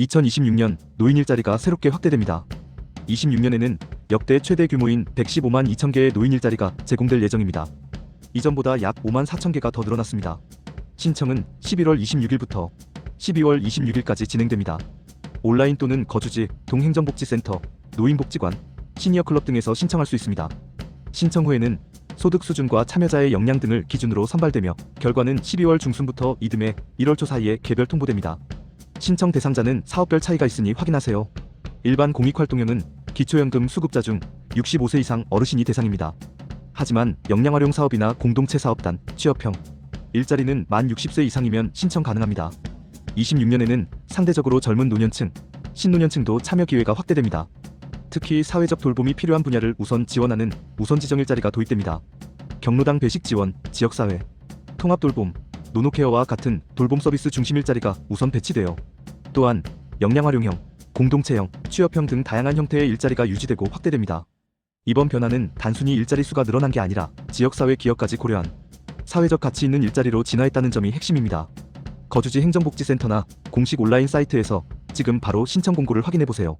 2026년 노인 일자리가 새롭게 확대됩니다. 26년에는 역대 최대 규모인 115만 2천 개의 노인 일자리가 제공될 예정입니다. 이전보다 약 5만 4천 개가 더 늘어났습니다. 신청은 11월 26일부터 12월 26일까지 진행됩니다. 온라인 또는 거주지, 동행정복지센터, 노인복지관, 시니어클럽 등에서 신청할 수 있습니다. 신청 후에는 소득 수준과 참여자의 역량 등을 기준으로 선발되며 결과는 12월 중순부터 이듬해 1월 초 사이에 개별 통보됩니다. 신청 대상자는 사업별 차이가 있으니 확인하세요. 일반 공익활동형은 기초연금 수급자 중 65세 이상 어르신이 대상입니다. 하지만 역량활용 사업이나 공동체 사업단, 취업형, 일자리는 만 60세 이상이면 신청 가능합니다. 26년에는 상대적으로 젊은 노년층, 신노년층도 참여 기회가 확대됩니다. 특히 사회적 돌봄이 필요한 분야를 우선 지원하는 우선 지정 일자리가 도입됩니다. 경로당 배식 지원, 지역사회, 통합 돌봄, 노노케어와 같은 돌봄 서비스 중심 일자리가 우선 배치되어 또한 역량 활용형, 공동체형, 취업형 등 다양한 형태의 일자리가 유지되고 확대됩니다. 이번 변화는 단순히 일자리 수가 늘어난 게 아니라 지역사회 기여까지 고려한 사회적 가치 있는 일자리로 진화했다는 점이 핵심입니다. 거주지 행정복지센터나 공식 온라인 사이트에서 지금 바로 신청 공고를 확인해 보세요.